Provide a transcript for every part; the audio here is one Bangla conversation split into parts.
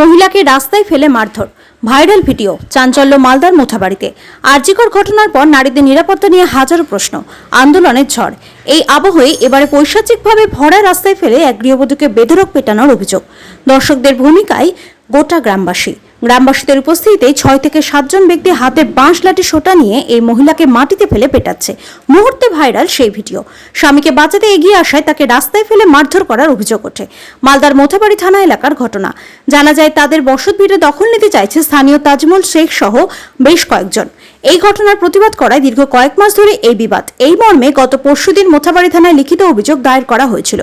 মহিলাকে রাস্তায় ফেলে মারধর। ভাইরাল ভিডিও, চাঞ্চল্য মালদার মোথাবাড়িতে। আর্জিকর ঘটনার পর নারীদের নিরাপত্তা নিয়ে হাজারো প্রশ্ন, আন্দোলনের ঝড়। এই আবহে এবারে পৈশাচিকভাবে ভরা রাস্তায় ফেলে এক গৃহবধূকে বেধরক পেটানোর অভিযোগ। দর্শকদের ভূমিকায় গোটা গ্রামবাসী। গ্রামবাসীদের উপস্থিতিতে ছয় থেকে সাতজন ব্যক্তি হাতে বাঁশ, লাঠি, সোটা নিয়ে এই মহিলাকে মাটিতে ফেলে পেটাচ্ছে। মুহূর্তে ভাইরাল সেই ভিডিও। স্বামীকে বাঁচাতে এগিয়ে আসায় তাকে রাস্তায় ফেলে মারধর করার অভিযোগ ওঠে। মালদার মোথাবাড়ি থানা এলাকার ঘটনা। জানা যায়, তাদের বসত ভিড়ে দখল নিতে চাইছে স্থানীয় তাজমল শেখ সহ বেশ কয়েকজন। এই ঘটনার প্রতিবাদ করায় দীর্ঘ কয়েক মাস ধরে এই বিবাদ। এই মর্মে গত পরশুদিন মোথাবাড়ি থানায় লিখিত অভিযোগ দায়ের করা হয়েছিল।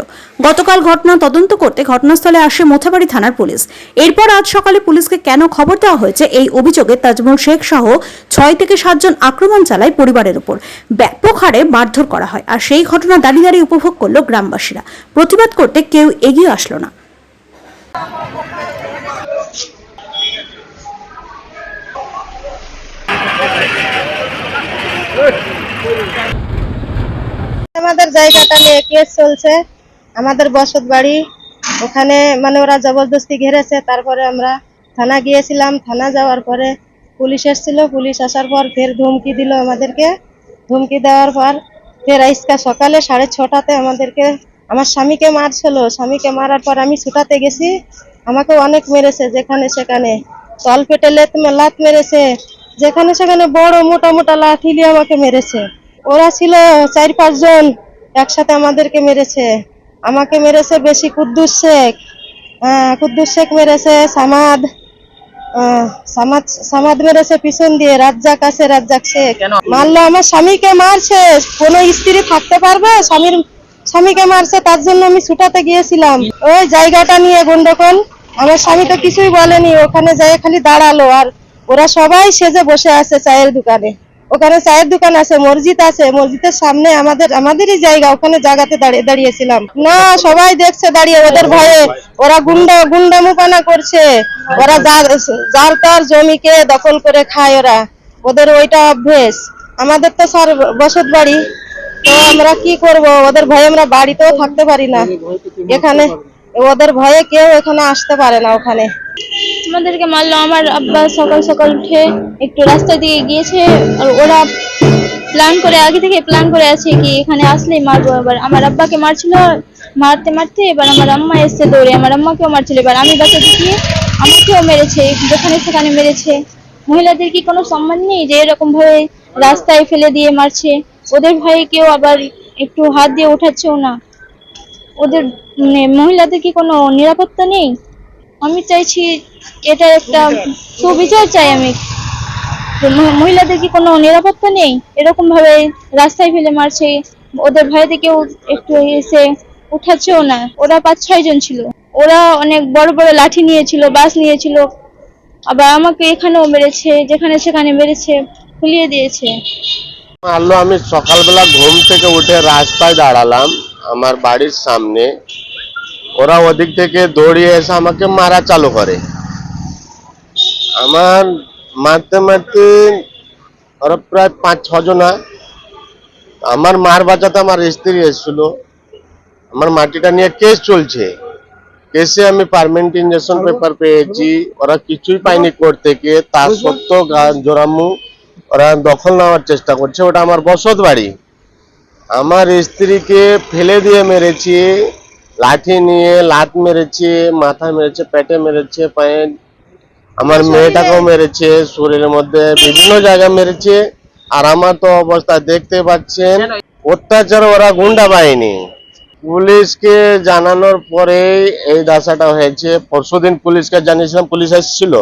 গতকাল ঘটনা তদন্ত করতে ঘটনাস্থলে আসে মোথাবাড়ি থানার পুলিশ। এরপর আজ সকালে পুলিশকে কেন খবর দেওয়া হয়েছে এই অভিযোগে তাজমল শেখ সহ ছয় থেকে সাতজন আক্রমণ চালায় পরিবারের উপর। ব্যাপক হারে মারধর করা হয় আর সেই ঘটনা দাঁড়িয়ে দাঁড়িয়ে উপভোগ করল গ্রামবাসীরা। প্রতিবাদ করতে কেউ এগিয়ে আসলো না। আমাদের জায়গাটা নিয়ে কেস চলছে। আমাদের বসত বাড়ি ওখানে মানে ওরা জবরদস্তি ঘেরেছে, তারপরে আমরা থানা গিয়েছিলাম, থানা যাওয়ার পরে পুলিশ এসেছিল। পুলিশ আসার পর ফের ধমকি দিল আমাদেরকে। ধমকি দেওয়ার পর ফের আজকা সকালে সাড়ে ছটাতে আমাদেরকে, আমার স্বামীকে মারছিল। স্বামীকে মারার পর আমি ছুটাতে গেছি। আমাকে অনেক মেরেছে যেখানে সেখানে। তল পেটে লেত লাত মেরেছে। যেখানে সেখানে বড় মোটা মোটা লাঠি দিয়ে আমাকে মেরেছে। ওরা ছিল চার পাঁচজন একসাথে আমাদেরকে মেরেছে। আমাকে মেরেছে বেশি কুদ্দুস শেখ। হ্যাঁ কুদ্দুস শেখ মেরেছে, সামাদ আহ, সামাদ সামাদ মেরেছে পিছন দিয়ে রাজ্জাক আছে রাজ্জাক শেখ। মারলো আমার স্বামীকে মারছে। কোনো স্ত্রী থাকতে পারবে? স্বামীর স্বামীকে মারছে তার জন্য আমি ছুটাতে গিয়েছিলাম। ওই জায়গাটা নিয়ে গন্ডগোল। আমার স্বামী তো কিছুই বলেনি ওখানে যাই খালি দাঁড়াল। আর ওরা সবাই সেজে বসে আছে চায়ের দোকানে। ওখানে চায়ের দোকান আছে, মসজিদ আছে, মসজিদের সামনে আমাদের, আমাদেরই জায়গা, ওখানে জায়গাতে দাঁড়িয়ে, দাঁড়িয়েছিলাম। না, সবাই দেখছে দাঁড়িয়ে, ওদের ভয়ে। ওরা গুন্ডা, গুন্ডামুপানা করছে। ওরা যার তার জমিকে দখল করে খায় ওরা। ওদের ওইটা অভ্যেস। আমাদের তো স্যার বসত বাড়ি। তো আমরা কি করব? ওদের ভয়ে আমরা বাড়িতেও থাকতে পারি না। এখানে, ওদের ভয়ে কেউ এখানে আসতে পারে না ওখানে। আমাদেরকে মারলো। আমার আব্বা সকাল সকাল উঠে একটু রাস্তা দিয়ে গিয়েছে, আর ওরা প্ল্যান করে, আগে থেকে প্ল্যান করে আছে কি এখানে আসলেই মারবো এবার আমার আব্বাকে মারছিল মারতে মারতে, এবার আমার আম্মা এসছে দৌড়ে। আমার আম্মাকেও মারছিল। এবার আমি বাঁচাতে গিয়ে আমাকেও মেরেছে, যেখানে সেখানে মেরেছে। মহিলাদের কি কোনো সম্মান নেই যে এরকম ভাবে রাস্তায় ফেলে দিয়ে মারছে? ওদের ভয়ে কেউ আবার একটু হাত দিয়ে ওঠাচ্ছেও না। ওদের মানে মহিলাদের কি কোনো নিরাপত্তা নেই? আমি চাইছি এটা একটা সুবিচার চাই আমি। মহিলাদের কি কোনো নিরাপত্তা নেই? এরকম ভাবে রাস্তায় ফেলে মারছে। ওদের ভয়তে কেউ একটু এসে উঠাচ্ছেও না। ওরা পাঁচ, ছয় জন ছিল। ওরা অনেক বড় বড় লাঠি নিয়েছিল, বাস নিয়েছিল। আবার আমাকে এখানেও মেরেছে, যেখানে সেখানে মেরেছে, খুলিয়ে দিয়েছে। মারলো আমি সকালবেলা ঘুম থেকে উঠে রাস্তায় দাঁড়ালাম। আমার বাড়ির সামনে ওরা ওদিক থেকে দৌড়িয়ে এসে আমাকে মারা চালু করে। আমার মারতে মারতে ওরা প্রায় পাঁচ ছজনা আমার মার বাঁচাতে আমার স্ত্রী এসেছিল। আমার মাটিটা নিয়ে কেস চলছে। কেসে আমি পারমানেন্ট ইঞ্জেকশন পেপার পেয়েছি। ওরা কিছুই পায়নি কোর্ট থেকে তার সত্ত্বেও জোরামু ওরা দখল নেওয়ার চেষ্টা করছে। ওটা আমার বসত বাড়ি। আমার স্ত্রীকে ফেলে দিয়ে মেরেছে। লাঠি নিয়ে লাত মেরেছে মাথা মেরেছে পেটে মেরেছে পায়ে আমার মেয়েটাকেও মেরেছে শরীরের মধ্যে বিভিন্ন জায়গায় মেরেছে। আর আমার তো অবস্থা দেখতে পাচ্ছেন অত্যাচার ওরা গুন্ডা বাহিনী। পুলিশকে জানানোর পরে এই দাসাটা হয়েছে। পরশুদিন পুলিশকে জানিয়েছিলাম পুলিশ এসেছিল।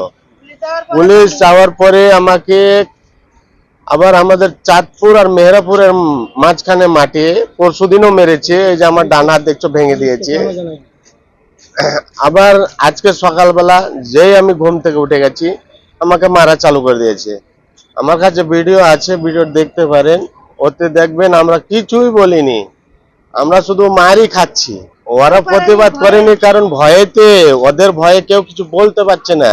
পুলিশ যাওয়ার পরে আমাকে আবার আমাদের চাঁদপুর আর মেহরাপুরের মাঝখানে মাঠে পরশুদিনও মেরেছে এই যে আমার ডান হাত দেখছ ভেঙে দিয়েছে। আবার আজকে সকালবেলা যেই আমি ঘুম থেকে উঠে গেছি আমাকে মারা চালু করে দিয়েছে। আমার কাছে ভিডিও আছে ভিডিও দেখতে পারেন ওতে দেখবেন আমরা কিছুই বলিনি। আমরা শুধু মারই খাচ্ছি। ওরা প্রতিবাদ করেনি কারণ ভয়েতে ওদের ভয়ে কেউ কিছু বলতে পারছে না।